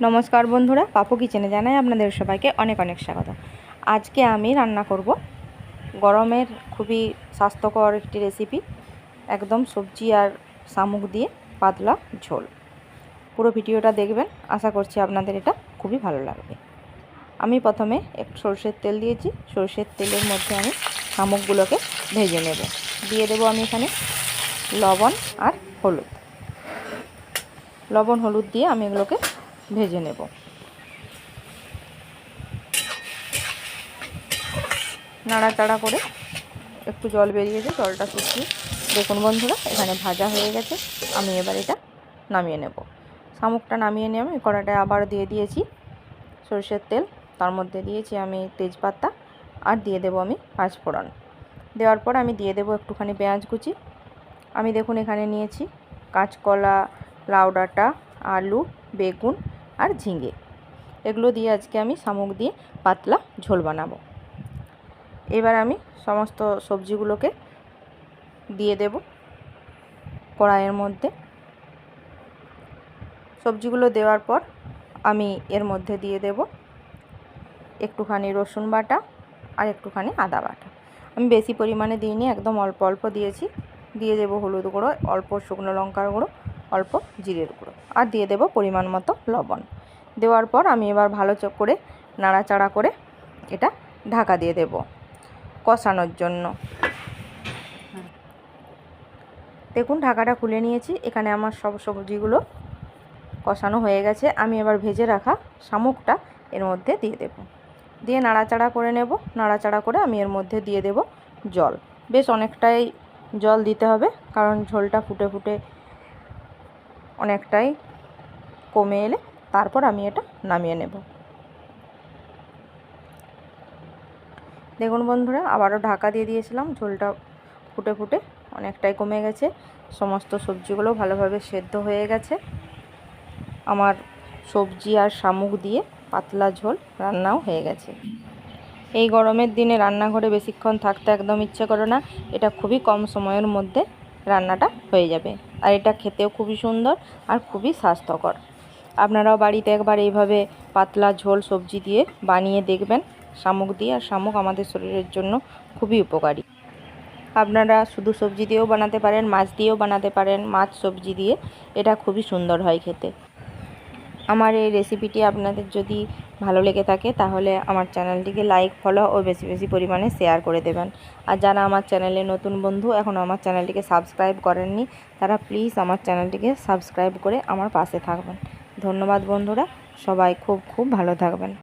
নমস্কার বন্ধুরা, পাপু কিচেনে জানাই আপনাদের সবাইকে অনেক অনেক স্বাগত। আজকে আমি রান্না করব গরমের খুবই স্বাস্থ্যকর একটি রেসিপি একদম সবজি আর শামুক দিয়ে পাতলা ঝোল। পুরো ভিডিওটা দেখবেন, আশা করছি আপনাদের এটা খুবই ভালো লাগবে। আমি প্রথমে একটু সর্ষের তেল দিয়েছি, সর্ষের তেলের মধ্যে আমি শামুকগুলোকে ভেজে নেব। দিয়ে দেবো আমি এখানে লবণ আর হলুদ। লবণ হলুদ দিয়ে আমি এগুলোকে ভেজে নেব। নাড়াচাড়া করে একটু জল বেরিয়েছে জলটা শুকিয়ে, দেখুন বন্ধুরা, এখানে ভাজা হয়ে গেছে। আমি এবার এটা নামিয়ে নেব। শামুকটা নামিয়ে নিয়ে আমি কড়াটায় আবার দিয়ে দিয়েছি সরষের তেল। তার মধ্যে দিয়েছি আমি তেজপাতা আর দিয়ে দেবো আমি পাঁচফোড়ন। দেওয়ার পর আমি দিয়ে দেবো একটুখানি পেঁয়াজ কুচি। আমি দেখুন এখানে নিয়েছি কাঁচকলা, লাউ ডাঁটা, আলু, বেগুন আর ঝিঙে। এগুলো দিয়ে আজকে আমি শামুক দিয়ে পাতলা ঝোল বানাবো। এবার আমি সমস্ত সবজিগুলোকে দিয়ে দেব কড়াইয়ের মধ্যে। সবজিগুলো দেওয়ার পর আমি এর মধ্যে দিয়ে দেব একটুখানি রসুন বাটা আর একটুখানি আদা বাটা। আমি বেশি পরিমাণে দিইনি, একদম অল্প অল্প দিয়েছি। দিয়ে দেবো হলুদ গুঁড়ো, অল্প শুকনো লঙ্কার গুঁড়ো, অল্প জিরের গুঁড়ো। আর দিয়ে দেব পরিমাণ মতো লবণ। দেওয়ার পর আমি এবার ভালো চোখ করে নাড়াচাড়া করে এটা ঢাকা দিয়ে দেব কষানোর জন্য। দেখুন, ঢাকাটা খুলে নিয়েছি। এখানে আমার সব সবজিগুলো কষানো হয়ে গেছে। আমি এবার ভেজে রাখা শামুকটা এর মধ্যে দিয়ে দেব। দিয়ে নাড়াচাড়া করে নেব। নাড়াচাড়া করে আমি এর মধ্যে দিয়ে দেব জল। বেশ অনেকটাই জল দিতে হবে, কারণ ঝোলটা ফুটে ফুটে অনেকটাই কমে এলে তারপর আমি এটা নামিয়ে নেব। দেখুন বন্ধুরা, আবারও ঢাকা দিয়ে দিয়েছিলাম, ঝোলটা ফুটে ফুটে অনেকটাই কমে গেছে। সমস্ত সবজিগুলো ভালোভাবে সেদ্ধ হয়ে গেছে। আমার সবজি আর শামুক দিয়ে পাতলা ঝোল রান্নাও হয়ে গেছে। এই গরমের দিনে রান্নাঘরে বেশিক্ষণ থাকতে একদম ইচ্ছে করে না। এটা খুবই কম সময়ের মধ্যে রান্নাটা হয়ে যাবে। আর এটা খেতেও খুবই সুন্দর আর খুবই স্বাস্থ্যকর। আপনারাও বাড়িতে একবার এইভাবে পাতলা ঝোল, সবজি দিয়ে বানিয়ে দেখবেন। শামুক দিয়ে, আর শামুক আমাদের শরীরের জন্য খুবই উপকারী। আপনারা শুধু সবজি দিয়েও বানাতে পারেন, মাছ দিয়েও বানাতে পারেন। মাছ, সবজি দিয়ে এটা খুবই সুন্দর হয় খেতে। আমার এই রেসিপিটি আপনাদের যদি ভালো লেগে থাকে, তাহলে আমার চ্যানেলটিকে লাইক, ফলো ও বেশি বেশি পরিমাণে শেয়ার করে দেবেন। আর যারা আমার চ্যানেলে নতুন বন্ধু, এখন আমার চ্যানেলটিকে সাবস্ক্রাইব করেননি, তারা প্লিজ আমার চ্যানেলটিকে সাবস্ক্রাইব করে আমার পাশে থাকবেন। ধন্যবাদ বন্ধুরা সবাই খুব খুব ভালো থাকবেন।